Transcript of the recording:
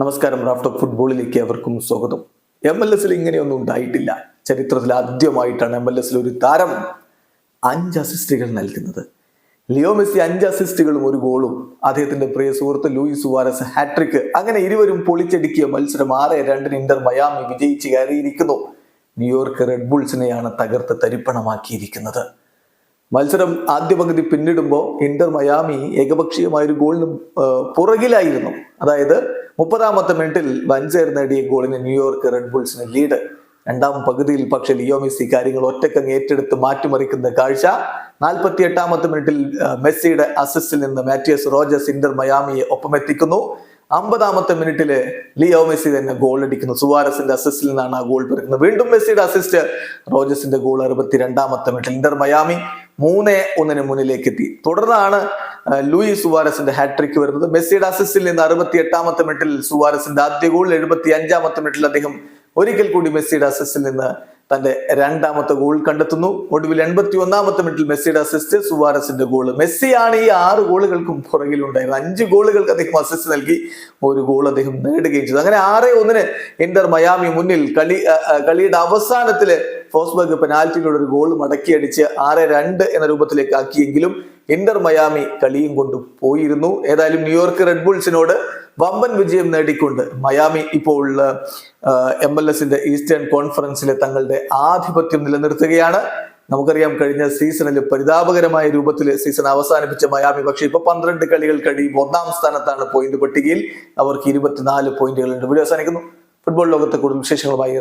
നമസ്കാരം. റാഫ്റ്റർ ഫുട്ബോളിലേക്ക് അവർക്കും സ്വാഗതം. എം എൽ എസിൽ ഇങ്ങനെയൊന്നും ഉണ്ടായിട്ടില്ല. ചരിത്രത്തിൽ ആദ്യമായിട്ടാണ് എം എൽ എസിൽ ഒരു താരം അഞ്ച് അസിസ്റ്റുകൾ നൽകുന്നത്. ലിയോ മെസ്സി അഞ്ച് അസിസ്റ്റുകളും ഒരു ഗോളും. അദ്ദേഹത്തിന്റെ പ്രിയ സുഹൃത്ത് ലൂയിസ് സുവാരസ് ഹാട്രിക് അങ്ങനെ ഇരുവരും പൊളിച്ചടുക്കിയ മത്സരം ആറ് രണ്ടിന് ഇന്റർ മയാമി വിജയിച്ച് കയറിയിരിക്കുന്നു. ന്യൂയോർക്ക് റെഡ് ബുൾസിനെയാണ് തകർത്ത് തരിപ്പണമാക്കിയിരിക്കുന്നത്. മത്സരം ആദ്യ പകുതി പിന്നിടുമ്പോൾ ഇന്റർ മയാമി ഏകപക്ഷീയമായ ഒരു ഗോളിന് പുറകിലായിരുന്നു. അതായത് മുപ്പതാമത്തെ മിനിറ്റിൽ വൻചേർ നേടിയ ഗോളിന് ന്യൂയോർക്ക് റെഡ് ബുൾസിന് ലീഡ് രണ്ടാം പകുതിയിൽ പക്ഷെ ലിയോ മെസ്സി കാര്യങ്ങൾ ഒറ്റക്കങ്ങ് ഏറ്റെടുത്ത് മാറ്റിമറിക്കുന്ന കാഴ്ച. നാൽപ്പത്തി എട്ടാമത്തെ മിനിറ്റിൽ മെസ്സിയുടെ അസിസ്റ്റിൽ നിന്ന് മാറ്റിയസ് റോജസ് ഇന്റർ മയാമിയെ ഒപ്പമെത്തിക്കുന്നു അമ്പതാമത്തെ മിനിറ്റിൽ ലിയോ മെസ്സി തന്നെ ഗോൾ അടിക്കുന്നു. സുവാരസിന്റെ അസിസ്റ്റിൽ നിന്നാണ് ആ ഗോൾ പിറക്കുന്നത്. വീണ്ടും മെസ്സിയുടെ അസിസ്റ്റ് റോജസിന്റെ ഗോൾ അറുപത്തിരണ്ടാമത്തെ മിനിറ്റിൽ ഇന്റർ മയാമി. മൂന്ന് ഒന്നിന് മുന്നിലേക്ക് എത്തി തുടർന്നാണ് ലൂയി സുവാരസിന്റെ ഹാട്രിക് വരുന്നത്. മെസ്സിയുടെ അസിസ്റ്റിൽ നിന്ന് അറുപത്തി എട്ടാമത്തെ മിനിറ്റിൽ സുവാരസിന്റെ ആദ്യ ഗോൾ എഴുപത്തി അഞ്ചാമത്തെ മിനിറ്റിൽ അദ്ദേഹം ഒരിക്കൽ കൂടി മെസ്സിയുടെ അസിസ്റ്റിൽ നിന്ന് തന്റെ രണ്ടാമത്തെ ഗോൾ കണ്ടെത്തുന്നു. ഒടുവിൽ എൺപത്തി ഒന്നാമത്തെ മിനിറ്റിൽ മെസ്സിയുടെ അസിസ്റ്റ് സുവാരസിന്റെ ഗോൾ മെസ്സിയാണ് ഈ ആറ് ഗോളുകൾക്കും പുറകിലുണ്ടായിരുന്നത്. അഞ്ച് ഗോളുകൾക്ക് അദ്ദേഹം അസിസ്റ്റ് നൽകി. ഒരു ഗോൾ അദ്ദേഹം നേടുകയും ചെയ്തു. അങ്ങനെ ആറ് ഒന്നിന് ഇന്റർ മയാമി മുന്നിൽ കളി കളിയുടെ അവസാനത്തിൽ ഫോസ്ബർഗ് പെനാൽറ്റിയിലൂടെ ഒരു ഗോൾ മടക്കിയടിച്ച് ആറ് രണ്ട് എന്ന രൂപത്തിലേക്ക് ആക്കിയെങ്കിലും ഇന്റർ മയാമി കളിയും കൊണ്ട് പോയിരുന്നു. ഏതായാലും ന്യൂയോർക്ക് റെഡ് ബുൾസിനോട് വമ്പൻ വിജയം നേടിക്കൊണ്ട് മയാമി ഇപ്പോൾ എം എൽ എസിന്റെ ഈസ്റ്റേൺ കോൺഫറൻസിലെ തങ്ങളുടെ ആധിപത്യം നിലനിർത്തുകയാണ്. നമുക്കറിയാം കഴിഞ്ഞ സീസണിൽ പരിതാപകരമായ രൂപത്തിൽ സീസൺ അവസാനിപ്പിച്ച മയാമി പക്ഷേ ഇപ്പൊ പന്ത്രണ്ട് കളികൾ കഴിയുമ്പോൾ ഒന്നാം സ്ഥാനത്താണ് പോയിന്റ് പട്ടികയിൽ. അവർക്ക് ഇരുപത്തിനാല് പോയിന്റുകളുണ്ട് വീഡിയോ അവസാനിക്കുന്നു. ഫുട്ബോൾ ലോകത്തെ കൂടുതൽ വിശേഷങ്ങളുമായി